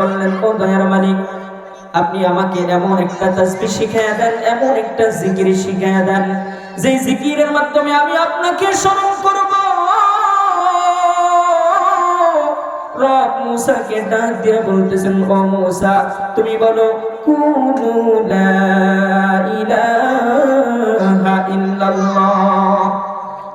বললেন দয়ার মালিক, আপনি আমাকে এমন একটা তাসবিহ শিখায়া দেন, এমন একটা জিকির শিখায়া দেন যে জিকিরের মাধ্যমে আমি আপনাকে স্মরণ করব। ডাক দিয়ে বলতেছেন মুসা, তুমি বলো, কুনু লা ইলাহা ইল্লাল্লাহ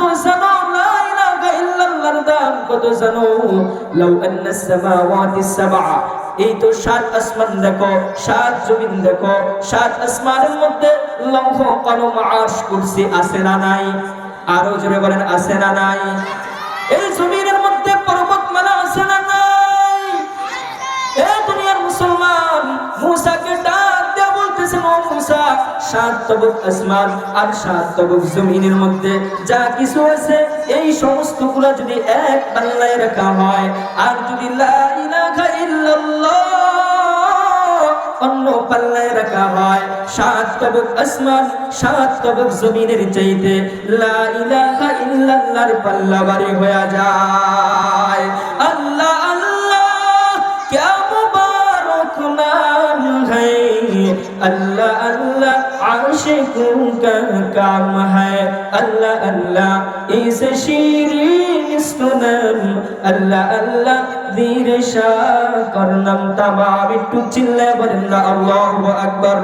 কত জানো? লা ইলাহা ইল্লাল্লাহর দাম কত জানো? লাউ আন্না সামাওয়াতি সাবআ। এই তো সাত আসমান দেখো, সাত জমিন দেখো, সাত আসমানের মধ্যে লৌহ কলম আশ কুরসি আছে না নাই? আরও জোরে বলেন, আছে না নাই? এই জমি আসমান আর জমিনের মধ্যে যা কিছু আছে, এই যদি এক পাল্লায় রাখা হয়, আর যদি অন্য পাল্লায় রাখা হয়, সাত তবক আসমান, সাত তবক জমিনের চাইতে লা ইলাহা ইল্লাল্লাহর পাল্লা বাড়ি হয়ে যায়। নাম হায় আল্লাহ আল্লাহ ইসে শিরিন সুনাম আল্লাহ আল্লাহ ধীরে শাহ করনাম তাবা একটু চিল্লায় বলেন না, আল্লাহু আকবার।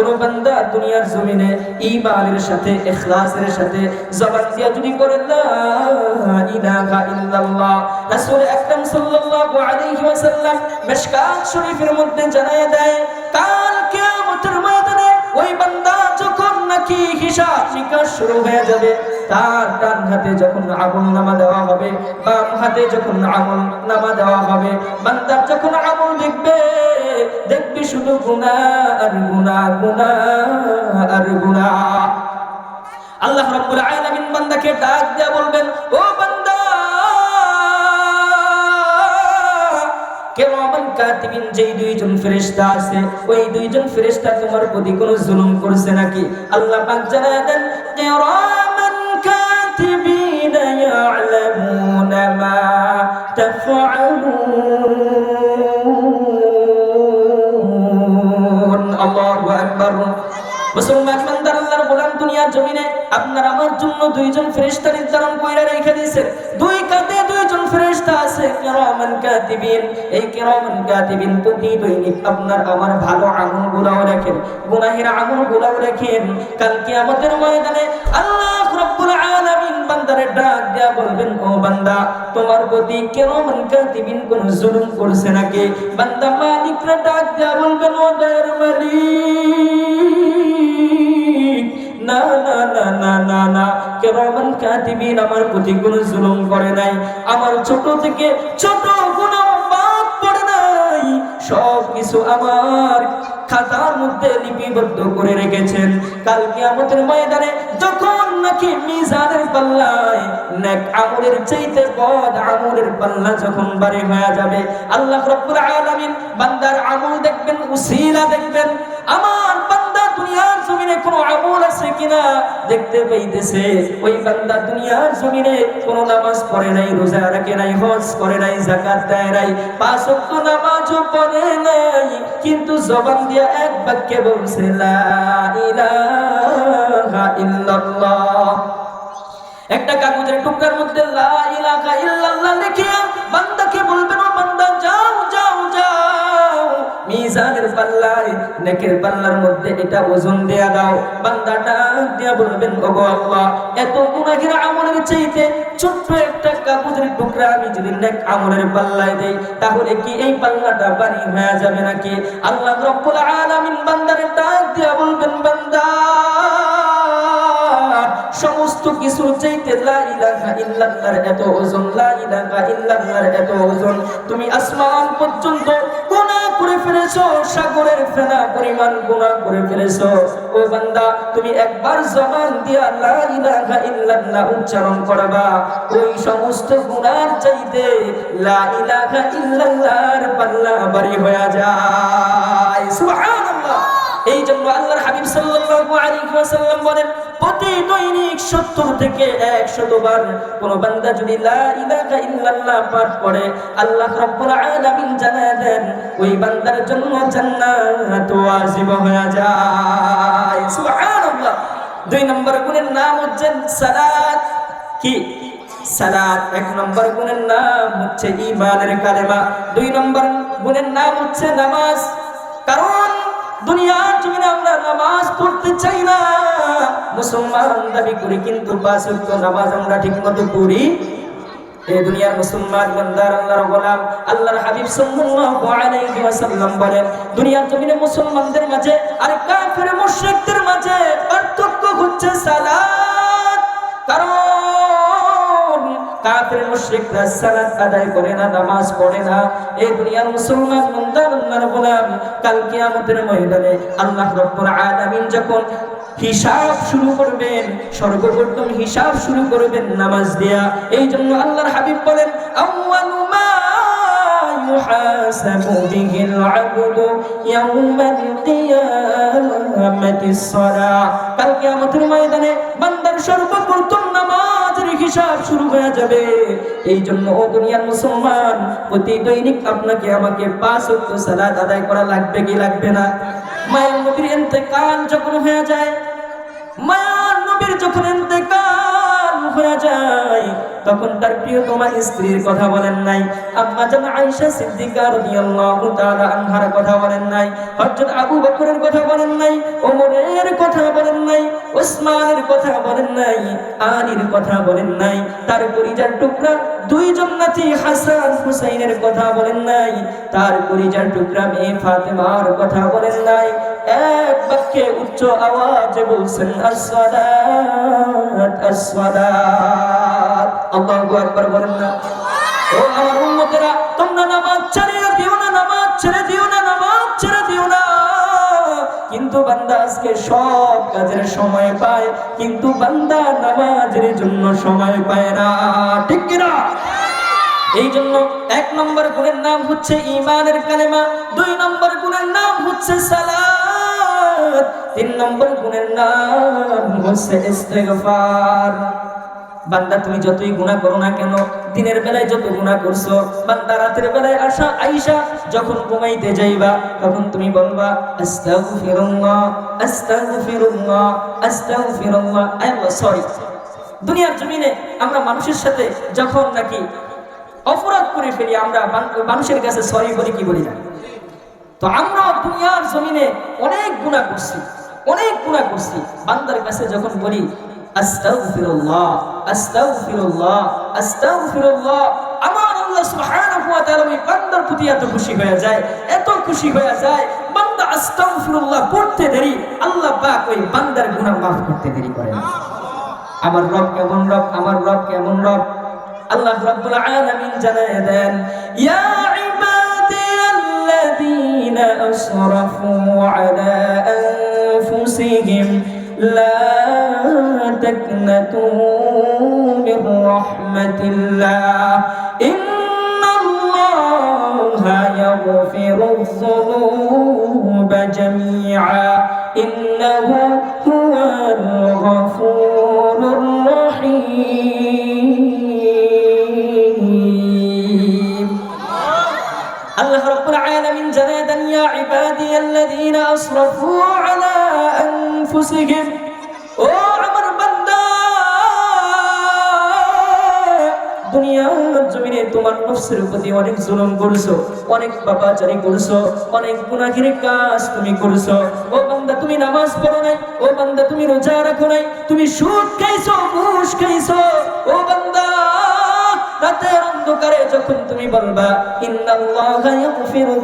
কোন বান্দা দুনিয়ার জমিনে ঈমানের সাথে, ইখলাসের সাথে জবান যদি করে লা ইলাহা ইল্লাল্লাহ রাসূল আকরাম সাল্লাল্লাহু আলাইহি ওয়াসাল্লাম মিশকাত শরীফের মধ্যে জানায় দেয়, কাল কিয়ামতের ময়দানে ওই বান্দা যখন নাকি হিসাব নিকাশ শুরু হয়ে যাবে, তার ডান হাতে যখন আমল নামা দেওয়া হবে, বাম হাতে যখন আমল নামা দেওয়া হবে বান্দার যখন আমল দেখবে দেখবি শুধু গুনাহ আর গুনাহ গুনাহ আর গুনাহ। আল্লাহ রাব্বুল আলামিন বান্দাকে ডাক দেয়া বলবেন, ও বান্দা কাতিবিন যেই দুইজন ফেরেশতা আছে, ওই দুইজন ফেরেশতা তোমার প্রতি কোনো জুলুম করছে নাকি? আল্লাহ পাক জানায় দেন কেরামান কাতিবিন ইয়ালামুনা মা তাফআলুন মুসলমান বান্দার আপনার আমার জন্য দুইজন ফেরেশতা নির্ধারণ কইরা রেখে দিয়েছেন। দুই কাঁধে দুইজন ফেরেশতা আছে, কিরামান কাতিবিন। এই কিরামান কাতিবিন প্রতি দৈনিক আপনার আমার ভালো আমলগুলোও রাখেন গুনাহের আমলগুলোও রাখেন কাল কিয়ামতের ময়দানে আল্লাহ ডাক দেয়া বলবেন, ও বান্দা, তোমার প্রতি কিরামান কাতিবিন কোন জুলুম করছে নাকি? বান্দা মালিকরা ডাক দেয়া বলবেন, ও দয়ার মালিক। না না না না না না। আমার প্রতি কোনো জুলুম করে নাই। আমার ছোট থেকে ছোট কোনো লিপিবদ্ধ করে রেখেছেন। কালকে আমাদের ময়দানে যখন নাকি মিজানের পাল্লায় আমলের চাইতে আমলের পাল্লা যখন বাড়ি হয়ে যাবে, আল্লাহ রাব্বুল আলামিন বান্দার আমল দেখবেন, উসিলা দেখবেন। আমার বান্দা দুনিয়ার জমিনে কোনো আমল আছে কিনা দেখতে পাইতেছে। ওই বান্দা দুনিয়ার জমিনে কোনো নামাজ পড়ে নাই, রোজা রাখে নাই, হজ করে নাই, যাকাত দেয় নাই, পাঁচ ওয়াক্ত নামাজও পড়ে নাই, কিন্তু জবান দিয়া এক বাক্যে বলছে একটা কাগজের টুকরার মধ্যে লা ইলাহা ইল্লাল্লাহ লিখিয়া বান্দাকে বলবেন মিজানের পাল্লায়, নেকের পাল্লার মধ্যে এটা ওজন দেয়া দাও। বান্দাটা দিয়া বলবেন, ওগো আল্লাহ, এত গুনাহের আমলের চাইতে ছোট্ট একটা কাগজের টুকরা আমি যদি নেক আমলের পাল্লায় দেই, তাহলে কি এই পাল্লাটা বাড়ি হয়ে যাবে নাকি? আল্লাহ রব্বুল আলামিন বান্দারে ডাক দিয়া বলবেন, বান্দা, সমস্ত কিছু চাইতে লা ইলাহা ইল্লাল্লাহর এত ওজন, লা ইলাহা ইল্লাল্লাহর এত ওজন, তুমি আসমান পর্যন্ত গুনাহ করে ফেলেছো, সাগরের ফেনা পরিমাণ গুনাহ করে ফেলেছো। ও বান্দা, তুমি একবার জবান দিয়া লা ইলাহা ইল্লাল্লাহ উচ্চারণ করবা। ওই সমস্ত গুণার চাইতে লা ইলাহা ইল্লাল্লাহর পাল্লা বাড়ি হয়ে যায়। জন্য আল্লাহর হাবিব সাল্লাল্লাহু আলাইহি ওয়াসাল্লাম বলেন, প্রতি দৈনিক 70 থেকে 100 বার কোন বান্দা যদি লা ইলাহা ইল্লাল্লাহ পাঠ করে আল্লাহ রাব্বুল আলামিন জানায় দেন, ওই বান্দার জন্য জান্নাত ওয়াজিব যায়। সুবহানাল্লাহ। দুই নম্বর গুণের নাম কি? এক নম্বর গুণের নাম হচ্ছে নম্বর গুণের নাম হচ্ছে নামাজ। কারণ দুনিয়ার জমিনে আমরা নামাজ পড়তে চাই না। মুসলমান দাবি করি, কিন্তু পাঁচ নামাজ আমরা ঠিকমতো মতো জমিনে মুসলমানদের মাঝে আর কাফের মুশরিকদের মাঝে পার্থক্য হচ্ছে সালাত কাফের মুশরিকরা সালাত আদায় করে না নামাজ পড়ে না এই দুনিয়ার মুসলমান বান্দার আল্লাহর গোলাম কাল কিয়ামতের ময়দানে আল্লাহ রাব্বুল আলামিন যখন হিসাব শুরু করবেন সর্বপ্রথম হিসাব শুরু করবেন নামাজ দিয়া এই জন্য আল্লাহর হাবিব বলেন আউয়ালু মা يحاسب به العبد يوم القيامة الصلاة কাল কিয়ামতের ময়দানে বান্দার সর্বপ্রথম নামাজের হিসাব শুরু হয়ে যাবে। এই জন্য ও দুনিয়ার মুসলমান, প্রতি দৈনিক আপনাকে আমাকে পাঁচ ওয়াক্ত সালাদ আদায় করা লাগবে কি লাগবে না? মায়ের নবীর ইন্তেকাল যখন হয়ে যায়, মায়ের নবীর যখন এতে যায় তখন তার প্রিয় তোমার স্ত্রীর কথা বলেন নাই। আম্মা জান আয়েশা সিদ্দিকা রাদিয়াল্লাহু তাআলা আনহার কথা বলেন নাই। হযরত আবু বকরের কথা বলেন নাই। ওমরের কথা বলেন নাই। ওসমানের কথা বলেন নাই। আলীর কথা বলেন নাই। তার পরিজার টুকরা দুই জান্নাতি হাসান হুসাইনের কথা বলেন নাই। তার পরিজার টুকরা মেয়ে ফাতেমার কথা বলেন নাই। এক বাক্যে উচ্চ আওয়াজে বলছেন আসসালাত সব কাজের সময় পায়, কিন্তু বান্দা নামাজের জন্য সময় পায় না। ঠিক এই জন্য এক নম্বর নাম হচ্ছে ইমানের কালেমা, দুই নম্বর গুণের নাম হচ্ছে সালাত। তিন নম্বর গুণের নাম হচ্ছে ইস্তেগফার। বান্দা, তুমি যতই গুনাহ করো না কেন, দিনের বেলায় যত গুনাহ করছ, বান্দা, রাতের বেলায় আসা, আইসা, যখন ঘুমাইতে যাইবা, তখন তুমি বলবা, আস্তাগফিরুল্লাহ আস্তাগফিরুল্লাহ আস্তাগফিরুল্লাহ। আই এম সরি দুনিয়ার জমিনে আমরা মানুষের সাথে যখন নাকি অপরাধ করে ফেলি, আমরা মান- মানুষের কাছে সরি বলি, কি বলি না? তো আমরা দুনিয়ার জমিনে অনেক গুনাহ করছি। অনেক গুনাহ করছি। বান্দার কাছে যখন বলি আমার আল্লাহ ওই খুশি হয়ে যায়, এত খুশি হয়ে যায় দেরি, আল্লাহ বান্দার করতে দেরি আমার রব কেমন রব, আমার রব কেমন রব। আল্লাহ রাব্বুল জানায় দেন, ইয়া আনফুসিহিম লা তাকনাতু মির রাহমাতিল্লাহ ইন্নাল্লাহা ইয়াগফিরুয যুনুবা জামিআ ইন্নাহু হুয়াল গফুরুর রহিম নফসের প্রতি অনেক জুলুম করছ, অনেক পাপাচারি করছ, অনেক গুনাহের কাজ তুমি করছ। ও বান্দা, তুমি নামাজ পড়ো নাই, ও বান্দা, তুমি রোজা রাখো নাই, তুমি সুদ খাইছো, ঘুষ খাইছো। ও বান্দা, রাতের অন্ধকারে যখন তুমি বলবা, ইন্নাল্লাহা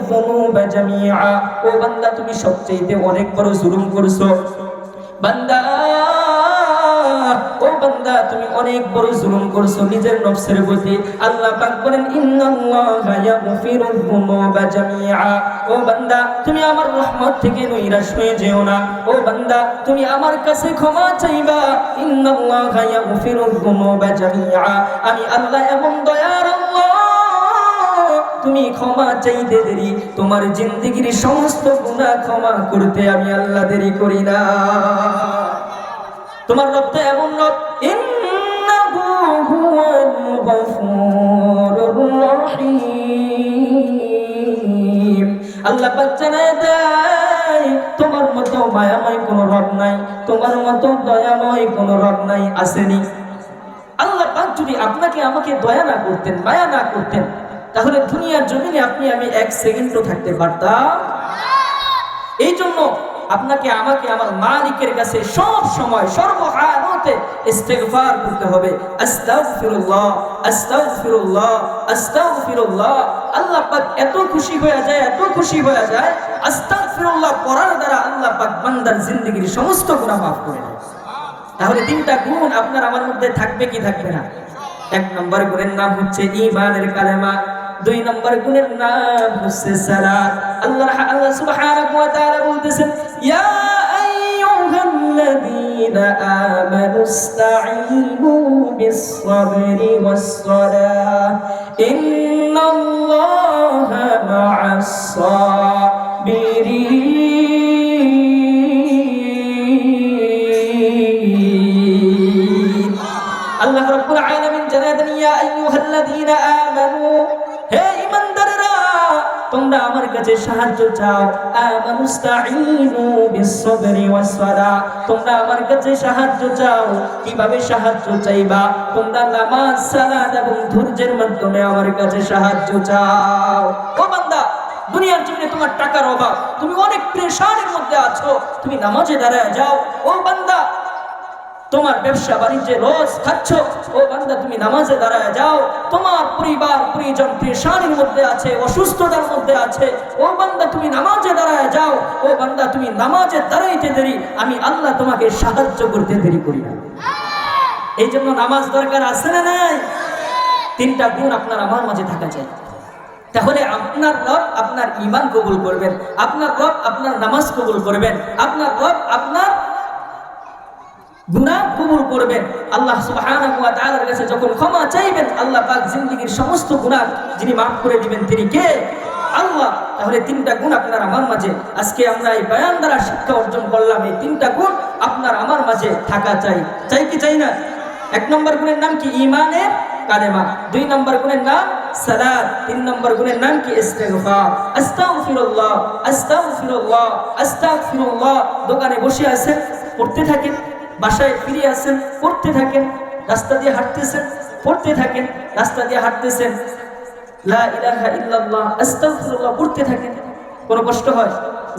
যুনুবা জামিআ ও বান্দা, তুমি সবচেয়ে অনেক বড় জুলুম করছ। বান্দা বান্দা, তুমি অনেক বড় জুলুম করছ নিজের নফসের প্রতি। আল্লাহ পাক বলেন, ইন্নাল্লাহা ইয়াগফিরুয যুনুবা জামিআ। ও বান্দা, তুমি আমার রহমত থেকে নৈরাশ হয়ে যেও না। ও বান্দা, তুমি আমার কাছে ক্ষমা চাইবা। ইন্নাল্লাহা ইয়াগফিরুয যুনুবা জামিআ। আমি আল্লাহ এমন দয়ার আল্লাহ। তুমি ক্ষমা চাইতে দেরি, তোমার জিন্দগির সমস্ত গুনাহ ক্ষমা করতে আমি আল্লাহ দেরি করি না। তোমার রব তো এমন রব গফুরুর রহিম। আল্লাহ পাক দেয় তোমার মতো মায়াময় কোনো রব নাই। তোমার মতো দয়াময় কোনো রব নাই, আসেনি। আল্লাহ পাক যদি আপনাকে আমাকে দয়া না করতেন, মায়া না করতেন, তাহলে দুনিয়ার জমিনে আপনি আমি এক সেকেন্ডও থাকতে পারতাম। এই জন্য আপনাকে, আমাকে, আমার মালিকের কাছে সব সময় সর্বহালতে ইস্তেগফার করতে হবে। আস্তাগফিরুল্লাহ আস্তাগফিরুল্লাহ আস্তাগফিরুল্লাহ। আল্লাহ পাক এত খুশি হয়ে যায়, এত খুশি হয়ে যায়, আস্তাগফিরুল্লাহ পড়ার দ্বারা আল্লাহ পাক বান্দার জিন্দেগীর সমস্ত গুনাহ মাফ করে তাহলে তিনটা গুণ আপনার আমার মধ্যে থাকবে কি থাকবে না? এক নম্বর গুণের নাম হচ্ছে ঈমানের কালেমা। দুই নম্বর গুণের নাম হচ্ছে সালাত। আল্লাহ আল্লাহ সুবহানাহু ওয়া তাআলা বলতেছেন, ইয়া আইয়ুহাল্লাযীনা আমানু ইসতাঈনু বিস-সাবরি ওয়াস-সালাহ, ইন্নাল্লাহা মা'আস কাছে সাহায্য চাও। তোমরা আমার কাছে সাহায্য চাও। কীভাবে সাহায্য চাইবা? তোমরা নামাজ, সালাত এবং ধৈর্যের মাধ্যমে আমার কাছে সাহায্য চাও। ও বান্দা, দুনিয়ার জমিনে তোমার টাকার অভাব। তুমি অনেক প্রেশারের মধ্যে আছো। তুমি নামাজে দাঁড়ায় যাও। ও বান্দা তোমার ব্যবসা বাণিজ্যে রোজ খাচ্ছ। ও বান্দা, তুমি নামাজে দাঁড়ায় যাও। তোমার পরিবার, পরিজন পেশানির মধ্যে আছে, অসুস্থতার মধ্যে আছে। ও বান্দা, তুমি নামাজে দাঁড়ায় যাও। ও বান্দা, তুমি নামাজে দাঁড়াইতে দেরি। আমি আল্লাহ তোমাকে সাহায্য করতে দেরি করি না। এই জন্য নামাজ দরকার আছে না নাই? তিনটা গুণ আপনার আমার মাঝে থাকা চাই। তাহলে আপনার রব আপনার ইমান কবুল করবেন। আপনার রব আপনার নামাজ কবুল করবেন। আপনার রব আপনার গুনাহ কবুল করবেন। আল্লাহ তাআলার কাছে যখন ক্ষমা চাইবেন, আল্লাহ পাক জিন্দেগীর সমস্ত গুনাহ যিনি মাফ করে দিবেন, তিনি কে? আল্লাহ। তাহলে তিনটা গুণ আপনার আমার মাঝে। আজকে আমরা এই বয়ান দ্বারা শিক্ষা অর্জন করলাম, এই তিনটা গুণ আপনার আমার মাঝে থাকা চাই। চাই কি চাই না? এক নম্বর গুণের নাম কি? ইমানের কালেমা। দুই নম্বর গুণের নাম সালাত। তিন নম্বর গুণের নাম কি? ইস্তেগফার। আস্তাগফিরুল্লাহ আস্তাগফিরুল্লাহ। দোকানে বসে আছেন, পড়তে থাকেন। বাসায় ফিরে আসেন, পড়তে থাকেন, রাস্তা দিয়ে হাঁটতেছেন, পড়তে থাকেন, রাস্তা দিয়ে হাঁটতেছেন। পড়তে থাকেন। কোনো কষ্ট হয়?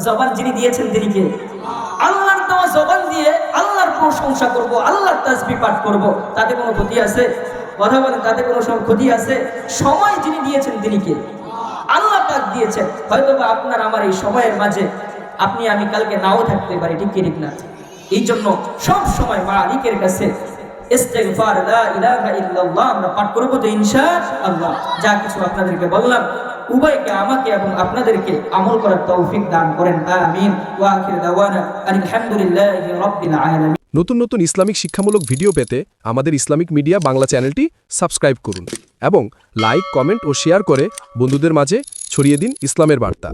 জবান যিনি দিয়েছেন তিনি কে? আল্লাহর দেওয়া জবান দিয়ে আল্লাহর প্রশংসা করব, আল্লাহর তাজবি পাঠ করব, তাতে কোনো ক্ষতি আছে? কথা বলেন, তাতে কোনো ক্ষতি আছে? সময় যিনি দিয়েছেন তিনি কে? আল্লাহ পাক দিয়েছেন। হয়তো বা আপনার আমার এই সময়ের মাঝে আপনি, আমি কালকে নাও থাকতে পারি, ঠিক কি, ঠিক না? এই জন্য সব সময় মালিকের কাছে আপনাদেরকে নতুন নতুন ইসলামিক শিক্ষামূলক ভিডিও পেতে আমাদের ইসলামিক মিডিয়া বাংলা চ্যানেলটি সাবস্ক্রাইব করুন এবং লাইক, কমেন্ট ও শেয়ার করে বন্ধুদের মাঝে ছড়িয়ে দিন ইসলামের বার্তা।